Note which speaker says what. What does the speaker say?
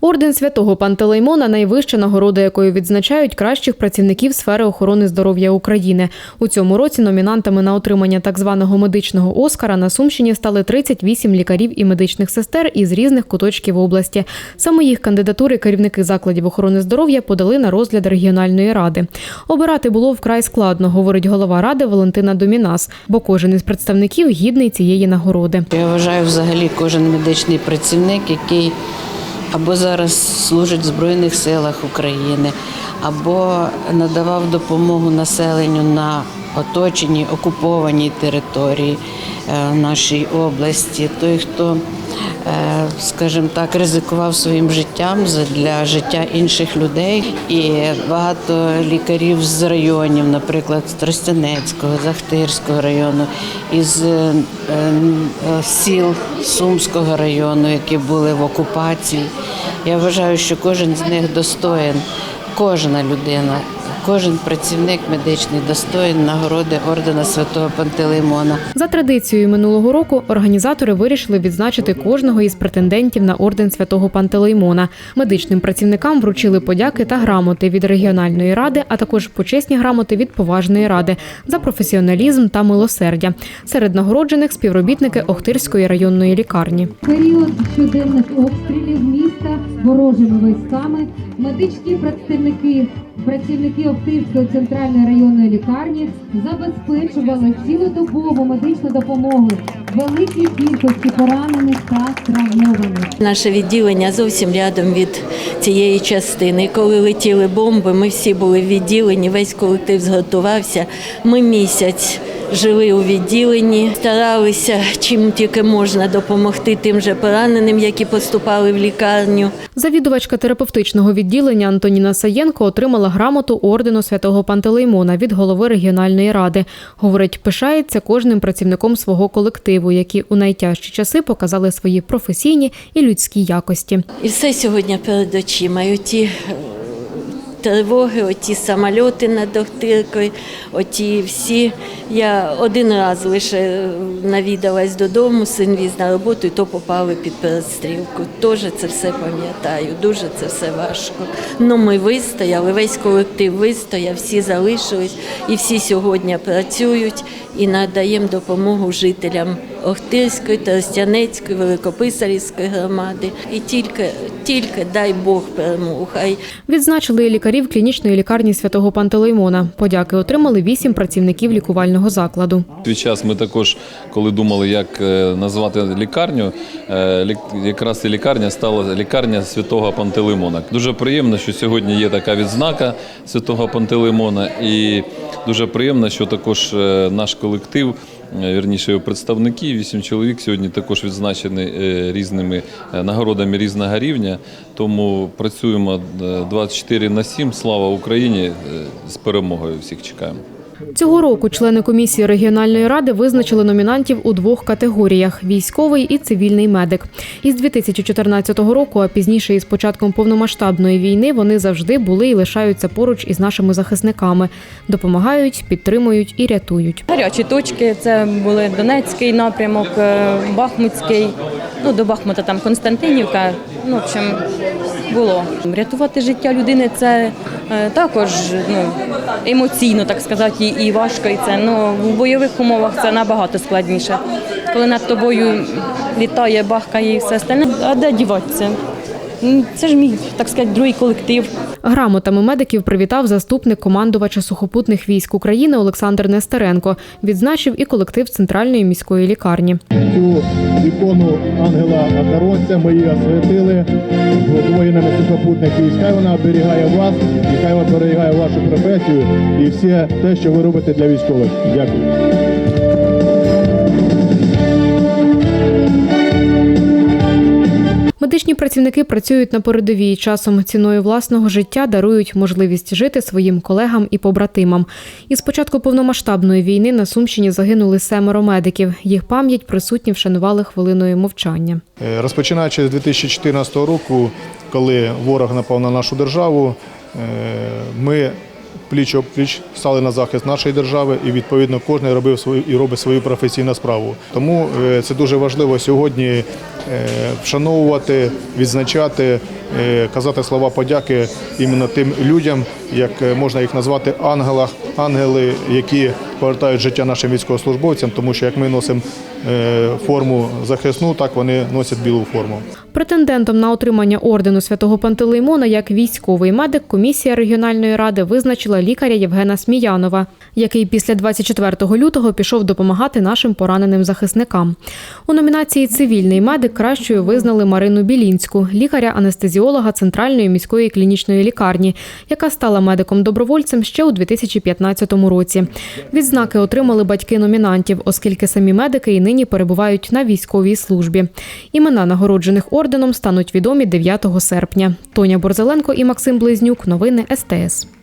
Speaker 1: Орден святого Пантелеймона найвища нагорода, якою відзначають кращих працівників сфери охорони здоров'я України. У цьому році номінантами на отримання так званого медичного Оскара на Сумщині стали 38 лікарів і медичних сестер із різних куточків області. Саме їх кандидатури керівники закладів охорони здоров'я подали на розгляд регіональної ради. Обирати було вкрай складно, говорить голова ради Валентина Домінас, бо кожен із представників гідний цієї нагороди.
Speaker 2: Я вважаю, взагалі кожен медичний працівник, який або зараз служить в Збройних силах України, або надавав допомогу населенню на оточеній, окупованій території е, нашої області. Той, хто, е, скажімо так, ризикував своїм життям для життя інших людей. І багато лікарів з районів, наприклад, з Тростянецького, Захтирського району, із е, сіл Сумського району, які були в окупації. Я вважаю, що кожен з них достоїн, кожна людина, кожен працівник медичний достоїн нагороди ордена святого Пантелеймона.
Speaker 1: За традицією минулого року організатори вирішили відзначити кожного із претендентів на орден святого Пантелеймона. Медичним працівникам вручили подяки та грамоти від регіональної ради, а також почесні грамоти від поважної ради за професіоналізм та милосердя. Серед нагороджених співробітники Охтирської районної лікарні.
Speaker 3: період щоденних обстрілів міста ворожими військами медичні представники працівники Охтирської центральної районної лікарні забезпечували цілодобову медичну допомогу великій кількості поранених та травмованих.
Speaker 4: Наше відділення зовсім рядом від цієї частини. Коли летіли бомби, ми всі були в відділенні, весь колектив зготувався. Ми місяць жили у відділенні, старалися чим тільки можна допомогти тим же пораненим, які поступали в лікарню.
Speaker 1: Завідувачка терапевтичного відділення Антоніна Саєнко отримала грамоту ордену святого Пантелеймона від голови регіональної ради. Говорить, пишається кожним працівником свого колективу, які у найтяжчі часи показали свої професійні і людські якості.
Speaker 4: І все сьогодні перед очима. І оті е, тривоги, оті самольоти над Охтиркою, оті всі. Я один раз лише навідалась додому, син віз на роботу, і то попали під перестрілку. Теж це все пам'ятаю, дуже це все важко. Ну ми вистояли, весь колектив вистояв, всі залишились і всі сьогодні працюють і надаємо допомогу жителям Охтирської, Тростянецької, Великописарівської громади. І тільки, тільки дай Бог перемогу. Хай
Speaker 1: Відзначили і лікарів клінічної лікарні святого Пантелеймона. Подяки отримали вісім працівників лікувального закладу.
Speaker 5: Свій час ми також, коли думали, як е, назвати лікарню, е, якраз і лікарня стала лікарня святого Пантелеймона. Дуже приємно, що сьогодні є така відзнака святого Пантелеймона, і дуже приємно, що також е, наш колектив. Е, Вірніше його представники, вісім чоловік сьогодні також відзначені е, різними е, нагородами різного рівня. Тому працюємо е, 24 на 7. Слава Україні! З перемогою всіх чекаємо.
Speaker 1: Цього року члени комісії регіональної ради визначили номінантів у двох категоріях: військовий і цивільний медик. Із 2014 року, а пізніше із початком повномасштабної війни, вони завжди були і лишаються поруч із нашими захисниками, допомагають, підтримують і рятують.
Speaker 6: Гарячі точки це були Донецький напрямок, е, Бахмутський, ну до Бахмута там Константинівка. Ну, общем, було. Рятувати життя людини це також ну, емоційно, так сказати, і, і важко. І це ну, в бойових умовах це набагато складніше. Коли над тобою літає, бахкає і все остальне, а де діватися? Це ж мій, так сказати, другий колектив.
Speaker 1: Грамотами медиків привітав заступник командувача сухопутних військ України Олександр Нестеренко. Відзначив і колектив центральної міської лікарні.
Speaker 7: Цю ікону ангела-охоронця ми її освятили воїнами сухопутних військ. Хай вона оберігає вас, і хай вона оберігає вашу професію і все те, що ви робите для військових. Дякую.
Speaker 1: Працівники працюють на передовій. Часом ціною власного життя дарують можливість жити своїм колегам і побратимам. Із початку повномасштабної війни на Сумщині загинули семеро медиків. Їх пам'ять присутні вшанували хвилиною мовчання.
Speaker 7: Е, Розпочинаючи з 2014 року, коли ворог напав на нашу державу, е, ми пліч пліч стали на захист нашої держави, і відповідно кожен робив свою і робить свою професійну справу. Тому е, це дуже важливо сьогодні е, вшановувати, відзначати, е, казати слова подяки іменно тим людям, як можна їх назвати ангелах, ангели, які повертають життя нашим військовослужбовцям, тому що як ми носимо е, форму захисну, так вони носять білу форму.
Speaker 1: Претендентом на отримання ордену святого Пантелеймона як військовий медик комісія регіональної ради визначила лікаря Євгена Сміянова, який після 24 лютого пішов допомагати нашим пораненим захисникам. У номінації Цивільний медик кращою визнали Марину Білінську, лікаря-анестезіолога Центральної міської клінічної лікарні, яка стала медиком-добровольцем ще у 2015 році. Відзнаки отримали батьки номінантів, оскільки самі медики і нині перебувають на військовій службі. Імена нагороджених орденом стануть відомі 9 серпня. Тоня Борзеленко і Максим Близнюк. Новини СТС.